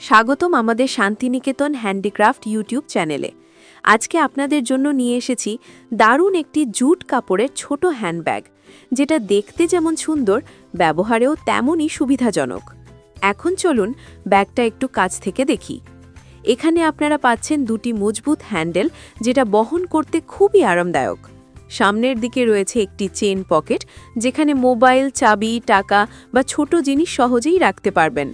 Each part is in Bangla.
স্বাগতম আমাদের শান্তিনিকেতন হ্যান্ডিক্রাফট ইউটিউব চ্যানেলে। আজকে আপনাদের জন্য নিয়ে এসেছি দারুণ একটি জুট কাপড়ের ছোট হ্যান্ডব্যাগ, যেটা দেখতে যেমন সুন্দর, ব্যবহারেও তেমনই সুবিধাজনক। এখন চলুন ব্যাগটা একটু কাছ থেকে দেখি। এখানে আপনারা পাচ্ছেন দুটি মজবুত হ্যান্ডেল, যেটা বহন করতে খুবই আরামদায়ক। সামনের দিকে রয়েছে একটি চেন পকেট, যেখানে মোবাইল, চাবি, টাকা বা ছোট জিনিস সহজেই রাখতে পারবেন।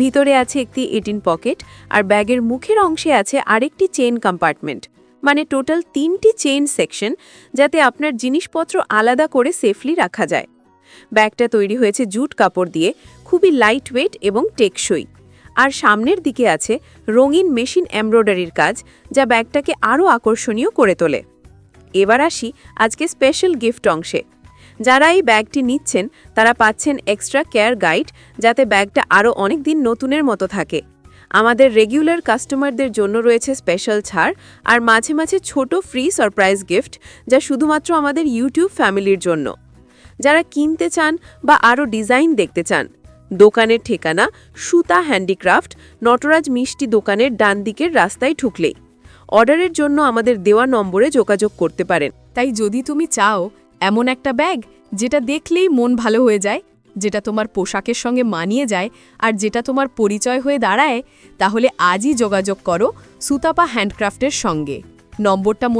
ভিতরে আছে একটি এটিন পকেট, আর ব্যাগের মুখের অংশে আছে আরেকটি চেন কম্পার্টমেন্ট। মানে টোটাল তিনটি চেন সেকশন, যাতে আপনার জিনিসপত্র আলাদা করে সেফলি রাখা যায়। ব্যাগটা তৈরি হয়েছে জুট কাপড় দিয়ে, খুবই লাইট ওয়েট এবং টেকসই। আর সামনের দিকে আছে রঙিন মেশিন এমব্রয়ডারির কাজ, যা ব্যাগটাকে আরও আকর্ষণীয় করে তোলে। এবার আসি আজকে স্পেশাল গিফট অংশে। যারা এই ব্যাগটি নিচ্ছেন, তারা পাচ্ছেন এক্সট্রা কেয়ার গাইড যাতে ব্যাগটা আরও অনেক দিন নতুনের মতো থাকে। আমাদের রেগুলার কাস্টমারদের জন্য রয়েছে স্পেশাল ছাড় আর মাঝে মাঝে ছোট ফ্রি সারপ্রাইজ গিফট যা শুধুমাত্র আমাদের ইউটিউব ফ্যামিলির জন্য। যারা কিনতে চান বা আরও ডিজাইন দেখতে চান, দোকানের ঠিকানা সুতা হ্যান্ডিক্রাফট, নটরাজ মিষ্টি দোকানের ডান দিকের রাস্তায় ঢুকলেই। অর্ডারের জন্য আমাদের দেওয়া নম্বরে যোগাযোগ করতে পারেন। তাই যদি তুমি চাও এমন একটা ব্যাগ যেটা দেখলেই মন ভালো হয়ে যায়, যেটা তোমার পোশাকের সঙ্গে মানিয়ে যায় আর যেটা তোমার পরিচয় হয়ে দাঁড়ায়, তাহলে আজই যোগাযোগ করো সুতাপা হ্যান্ডক্রাফ্টের সঙ্গে। নম্বরটা